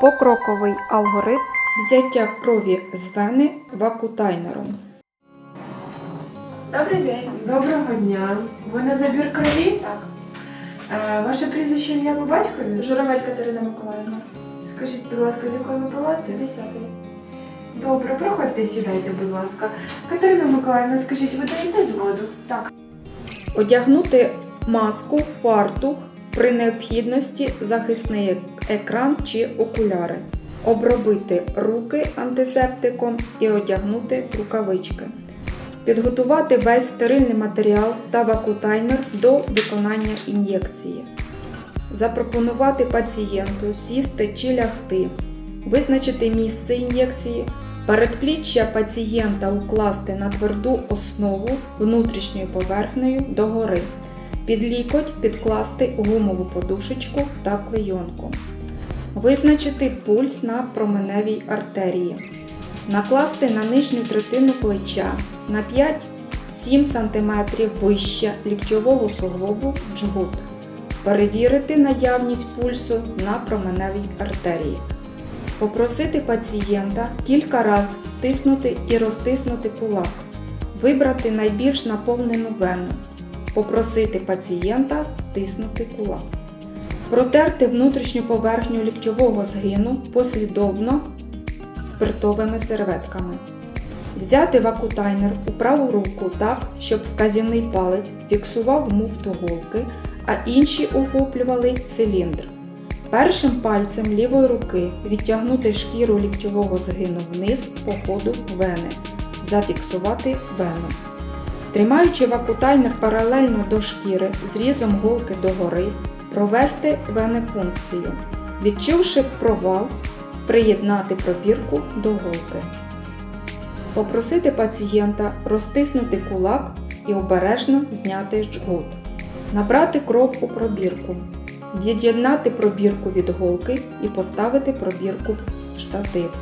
Покроковий алгоритм взяття крові з вени вакутайнером. Добрий день. Доброго дня. Ви на забір крові? Так, Е, Ваше прізвище ім'я по батькові? Журавель Катерина Миколаївна. Скажіть, будь ласка, з якої ви палати? 10. Добре, проходьте, сідайте, будь ласка. Катерина Миколаївна, скажіть, ви даєте згоду? Так. Одягнути маску, фартух, при необхідності захисний екран чи окуляри. Обробити руки антисептиком і одягнути рукавички. Підготувати весь стерильний матеріал та вакутайнер до виконання ін'єкції. Запропонувати пацієнту сісти чи лягти, визначити місце ін'єкції, передпліччя пацієнта укласти на тверду основу внутрішньою поверхнею догори, під лікоть підкласти гумову подушечку та клейонку, визначити пульс на променевій артерії, накласти на нижню третину плеча на 5-7 см вище ліктьового суглобу джгут. Перевірити наявність пульсу на променевій артерії. Попросити пацієнта кілька разів стиснути і розтиснути кулак. Вибрати найбільш наповнену вену. Попросити пацієнта стиснути кулак. Протерти внутрішню поверхню ліктьового згину послідовно спиртовими серветками. Взяти вакутайнер у праву руку так, щоб вказівний палець фіксував муфту голки, а інші охоплювали циліндр. Першим пальцем лівої руки відтягнути шкіру ліктьового згину вниз по ходу вени, зафіксувати вену. Тримаючи вакутайнер паралельно до шкіри зрізом голки догори, провести венепункцію. Відчувши провал, приєднати пробірку до голки. Попросити пацієнта розтиснути кулак і обережно зняти жгут. Набрати кров у пробірку. Від'єднати пробірку від голки і поставити пробірку в штатив.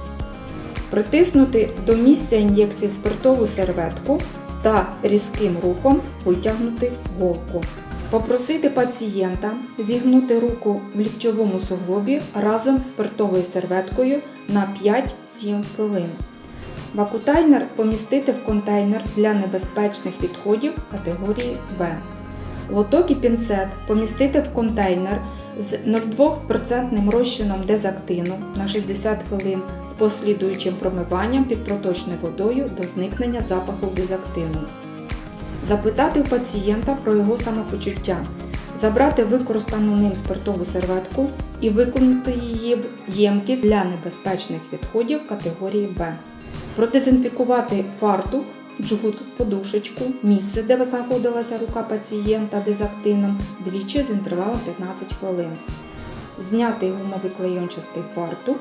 Притиснути до місця ін'єкції спиртову серветку та різким рухом витягнути голку. Попросити пацієнта зігнути руку в ліктьовому суглобі разом з спиртовою серветкою на 5-7 хвилин. Вакутайнер помістити в контейнер для небезпечних відходів категорії В. Лоток і пінцет помістити в контейнер з 0,2% розчином дезактину на 60 хвилин з послідуючим промиванням під проточною водою до зникнення запаху дезактину. Запитати у пацієнта про його самопочуття. Забрати використану ним спиртову серветку і виконати її в ємкість для небезпечних відходів категорії Б. Продезінфікувати фартух, джгут, подушечку, місце, де знаходилася рука пацієнта дезактином, двічі з інтервалом 15 хвилин. Зняти гумовий клейончастий фартух,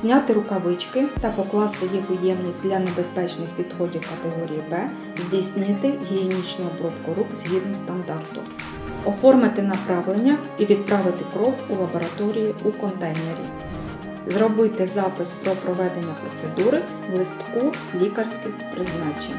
зняти рукавички та покласти їх у ємність для небезпечних відходів категорії Б, здійснити гігієнічну обробку рук згідно стандарту, оформити направлення і відправити кров у лабораторію у контейнері. Зробити запис про проведення процедури в листку лікарських призначень.